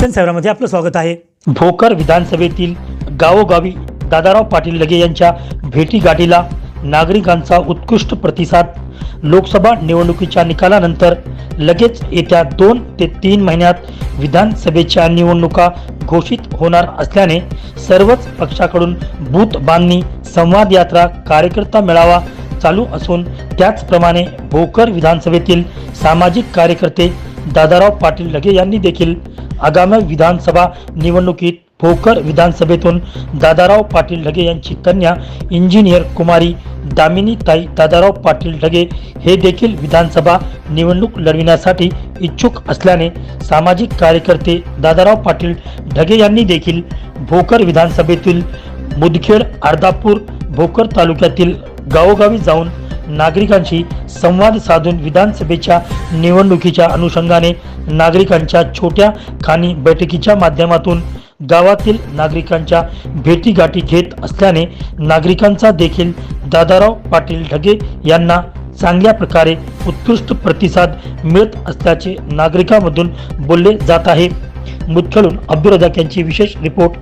सन सेवरामध्ये आपलं स्वागत आहे. भोकर विधानसभेतील गावोगावी दादाराव पाटील लगे यांच्या भेटीगाठीला नागरिकांचा उत्कृष्ट प्रतिसाद. लोकसभा निवडणुकीच्या निकालानंतर लगेच येत्या दोन ते तीन महिन्यात विधानसभेच्या निवडणुका घोषित होणार असल्याने सर्वच पक्षाकडून बूथ बांधणी संवाद यात्रा कार्यकर्ता मेळावा चालू असून त्याचप्रमाणे भोकर विधानसभेतील सामाजिक कार्यकर्ते दादाराव पाटील लगे यांनी देखील आगामी विधानसभा निवडणुकीत भोकर विधानसभेतून दादाराव पाटील ढगे यांची कन्या इंजिनियर कुमारी दामिनी ताई दादाराव पाटील ढगे हे देखील विधानसभा निवडणूक लढविण्यासाठी इच्छुक असल्याने सामाजिक कार्यकर्ते दादाराव पाटील ढगे यांनी देखील भोकर विधानसभेतील मुदखेड अर्धापूर भोकर तालुक्यातील गावोगावी जाऊन नागरिकांशी संवाद साधून विधानसभेच्या निवडणुकीच्या अनुषंगाने नागरिकांच्या छोट्या खाणी बैठकीच्या माध्यमातून गावातील नागरिकांच्या भेटीगाठी घेत असल्याने नागरिकांचा देखील दादाराव पाटील ढगे यांना चांगल्या प्रकारे उत्कृष्ट प्रतिसाद मिळत असल्याचे नागरिकांमधून बोलले जात आहे. मुदखेडून अब्दुल रजाक यांची विशेष रिपोर्ट.